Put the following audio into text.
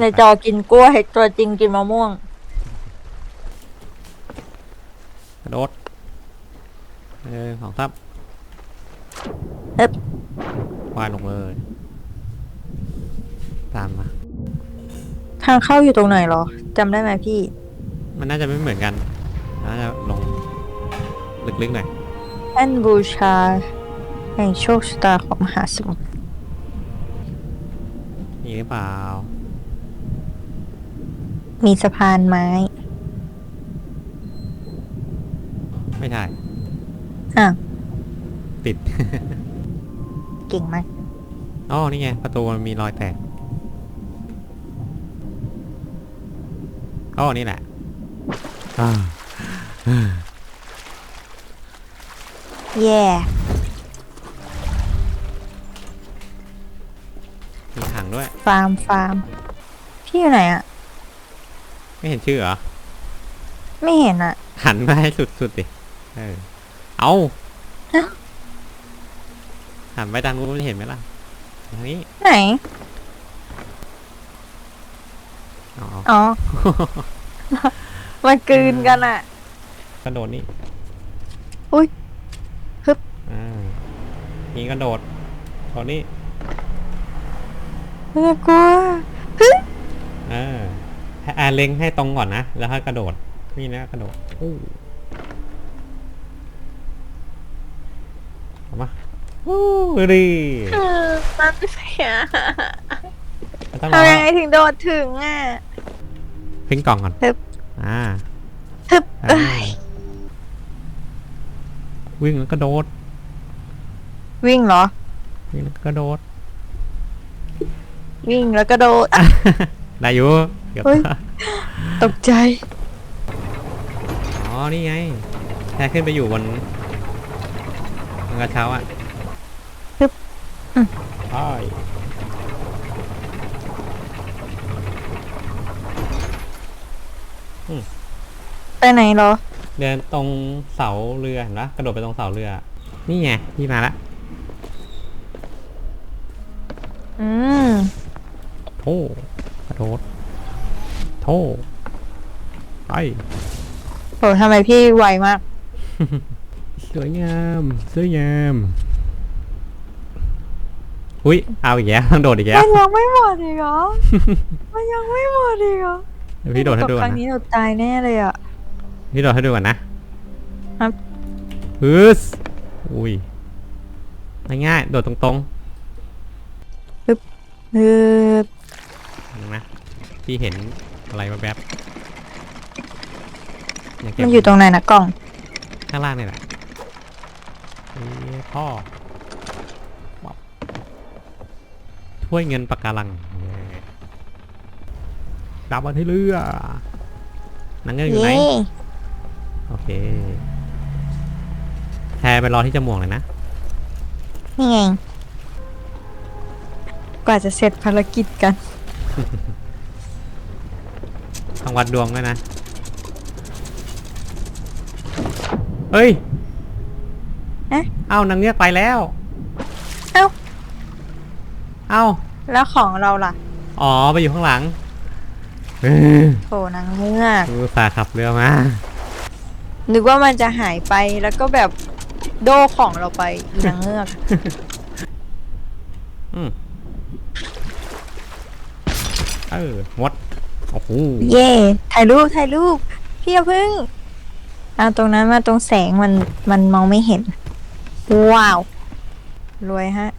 ในจอกินกล้วย ตัวจริงกินมะม่วงกระโดดเออสองทับเอ๊บวายลงเลยตามมา ทางเข้าอยู่ตรงไหนเหรอจำได้ไหมพี่ มันน่าจะไม่เหมือนกันน่าจะลงลึกๆหน่อยแท่นบูชาแห่งโชคชะตาของมหาสมุทร มีหรือเปล่า มีสะพานไม้ ไม่ใช่อะติด เก่งมาก อ๋อ นี่ไง ประตูมันมีรอยแตกอ๋อ นี่แหละอ่า แย่มี ด้วย ฟาร์มฟาร์มพี่อยู่ไหนอะไม่เห็นชื่อเหรอ ไม่เห็นอะหันมาให้สุดๆดิเออเอาฮะหันไปทางนู้นไม่เห็นไหมล่ะทางนี้ไหน อ๋ออ๋อ มันกลืนกันอะกระโดดนี่อุ๊ยฮึบอ่านี่กระโดดตอนนี้ น่ากลัวเออให้อ่าเล็งให้ตรงก่อนนะ แล้วถ้ากระโดดนี่นะกระโดดอู้เอามาอู้ดีเออมันเสียต้องรอทำยังไงถึงโดดถึงอะทิ้งกล่องก่อนฮึบอ่าฮึบอ่าเอ้ยวิ่งแล้วกระโดด วิ่งเหรอ วิ่งแล้วกระโดด วิ่งแล้วก็โดดอะได้อยู่เกือบเฮ้ย ตกใจ อ๋อ นี่ไงแค่ขึ้นไปอยู่บนบนกระเช้าอะฮึบอืม ใช่ไปไหนเหรอ เดินตรงเสาเรือเห็นปะกระโดดไปตรงเสาเรือ นี่ไงพี่มาละ อืม โถกระโดดโถไปโหทำไมพี่ไวมาก สวยงามสวยงามอุ้ยเอาอีกแล้วต้องโดดอีกแล้มัวนยังไม่หมดอีกเหรอ มันยังไม่หมดอีกเหรอเดี๋ยวพี่โดดให้ดูตกก่คอนรั้งนะนี้เราตายแน่เลยอะ พี่โดดให้ดูก่อนนะครับ ฮึสอุ้ยง่ายๆโดดตรงเออๆนะ พี่เห็นอะไรมาแบบๆางเก็บมันอยู่ตรงไหนนะกล่อง ข้างล่างนี่แหละเอ้ยพ่อวับถ้วยเงินปากการังเย้กลับมาที่เรือนังเงือกอยู่ไหนเย้โอเคแพรไปรอที่จมูกเลยนะ นี่ไงกว่าจะเสร็จภารกิจกัน ต้องวัดดวงด้วยนะ เฮ้ยเอ๊ะ เอ้านางเงือกไปแล้ว เอ้า เอ้า แล้วของเราล่ะอ๋อไปอยู่ข้างหลังเออโถนางเงือกอุตส่าห์ขับเรือมา นึกว่ามันจะหายไปแล้วก็แบบโดของเราไปอีนางเงือก อืมเออมด โอ้โหเย่ถ่ายรูปถ่ายรูปพี่อย่าพึ่งเอาตรงนั้นมาตรงแสงมันมันมองไม่เห็น ว้าว รวยฮะ